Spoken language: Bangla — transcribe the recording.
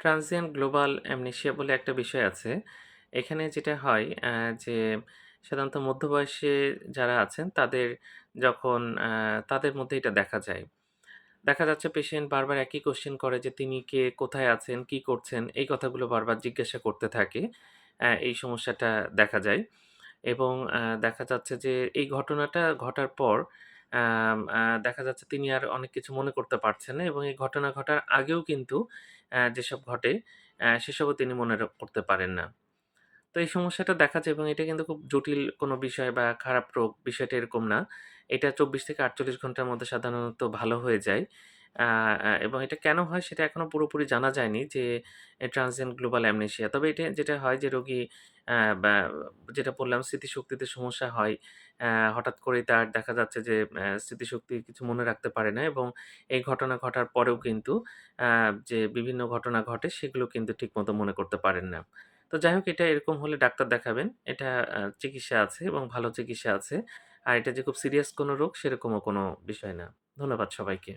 ট্রান্সিয়েন্ট গ্লোবাল অ্যামনেশিয়া বলে একটা বিষয় আছে। এখানে যেটা হয় যে সাধারণত মধ্যবয়সে যারা আছেন তাদের যখন তাদের মধ্যে এটা দেখা যায়। দেখা যাচ্ছে পেশেন্ট বারবার একই কোয়েশ্চেন করে যে, "তিনি কে? কোথায় আছেন? কি করছেন?" এই কথাগুলো বারবার জিজ্ঞাসা করতে থাকে। এই সমস্যাটা দেখা যায় এবং দেখা যাচ্ছে যে এই ঘটনাটা ঘটার পর দেখা যাচ্ছে তিনি আর অনেক কিছু মনে করতে পারছেন না এবং এই ঘটনা ঘটার আগেও কিন্তু যেসব ঘটে সেসবও তিনি মনে করতে পারেন না। তো এই সমস্যাটা দেখা যায় এবং এটা কিন্তু খুব জটিল কোনো বিষয় বা খারাপ রোগ বিষয়টা এরকম না। এটা ২৪ থেকে ৪৮ ঘণ্টার মধ্যে সাধারণত ভালো হয়ে যায়। এবং এটা কেন হয় সেটা এখনও পুরোপুরি জানা যায়নি যে, এ ট্রান্সিয়েন্ট গ্লোবাল অ্যামনেশিয়া। তবে এটা, যেটা হয় যে, রোগী যেটা বললাম, স্মৃতিশক্তিতে সমস্যা হয়। হঠাৎ করেই তার দেখা যাচ্ছে যে স্মৃতিশক্তি কিছু মনে রাখতে পারে না এবং এই ঘটনা ঘটার পরেও কিন্তু যে, বিভিন্ন ঘটনা ঘটে সেগুলো কিন্তু ঠিকমতো মনে করতে পারেন না। তো যাই হোক, এটা এরকম হলে ডাক্তার দেখাবেন। এটা চিকিৎসা আছে এবং ভালো চিকিৎসা আছে। আর এটা যে, খুব সিরিয়াস কোনো রোগ সেরকমও কোনো বিষয় না। ধন্যবাদ সবাইকে।